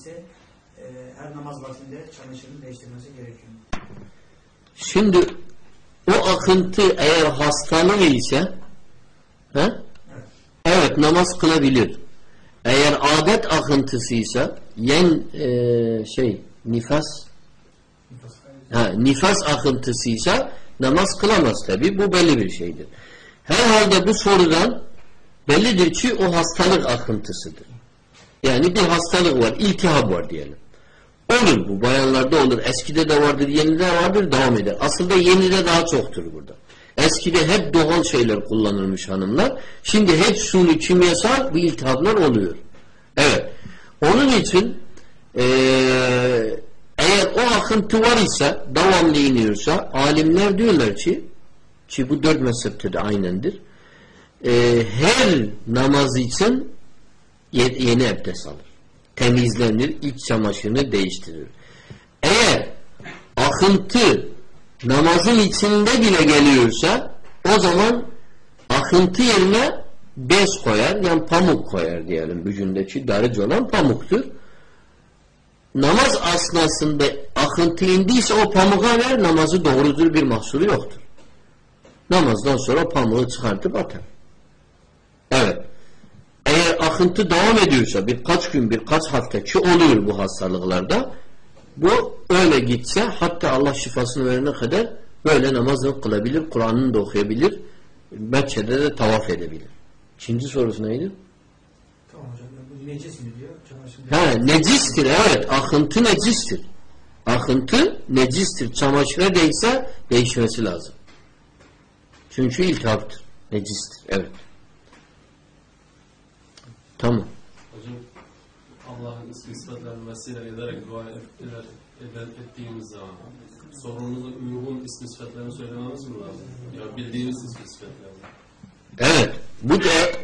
ise e, her namaz vaktinde çamaşırını değiştirmesi gerekiyor. Şimdi o akıntı eğer hastalığı ise he? Evet. evet namaz kılabilir. Eğer adet akıntısıysa yen e, şey nifas ha, nifas akıntısıysa namaz kılamaz tabi. Bu belli bir şeydir. Herhalde bu sorudan bellidir ki o hastalık akıntısıdır. Yani bir hastalık var, iltihap var diyelim. Olur bu. Bayanlarda olur. Eskide de vardır, yenide vardır, devam eder. Aslında yenide daha çoktur burada. Eskide hep doğal şeyler kullanılmış hanımlar. Şimdi hep suni, kimyasal bu iltihaplar oluyor. Evet. Onun için eğer o akıntı var ise devamlı iniyorsa alimler diyorlar ki ki bu dört mezhepte de aynendir. Eee, her namaz için yeni abdest alır. Temizlenir, iç çamaşırını değiştirir. Eğer akıntı namazın içinde bile geliyorsa o zaman akıntı yerine bez koyar, yani pamuk koyar diyelim. Gücündeki darıcı olan pamuktur. Namaz asnasında akıntı indiyse o pamuğa ver, namazı doğrudur bir mahsuru yoktur. Namazdan sonra pamuğu çıkartıp atar. Akıntı devam ediyorsa birkaç gün birkaç hafta ki oluyor bu hastalıklarda bu öyle gitse hatta Allah şifasını verene kadar böyle namazını kılabilir, Kur'an'ını da okuyabilir, Mekke'de de tavaf edebilir. İkinci sorusu neydi? Tamam hocam. Bu necis mi diyor? Çamaşır Ha, necistir evet. Akıntı necistir. Akıntı necistir. Çamaşıra değse değişmesi lazım. Çünkü iltihaptır. Necistir. Evet. Tamam. Hocam Allah'ın ismi sıfatlarını vesile ederek dua eder, eder, ettiğimiz zaman sorunumuza uygun ismi sıfatlarını söylememiz mi lazım? Ya bildiğimiz ismi sıfatlarını. Evet. Bu da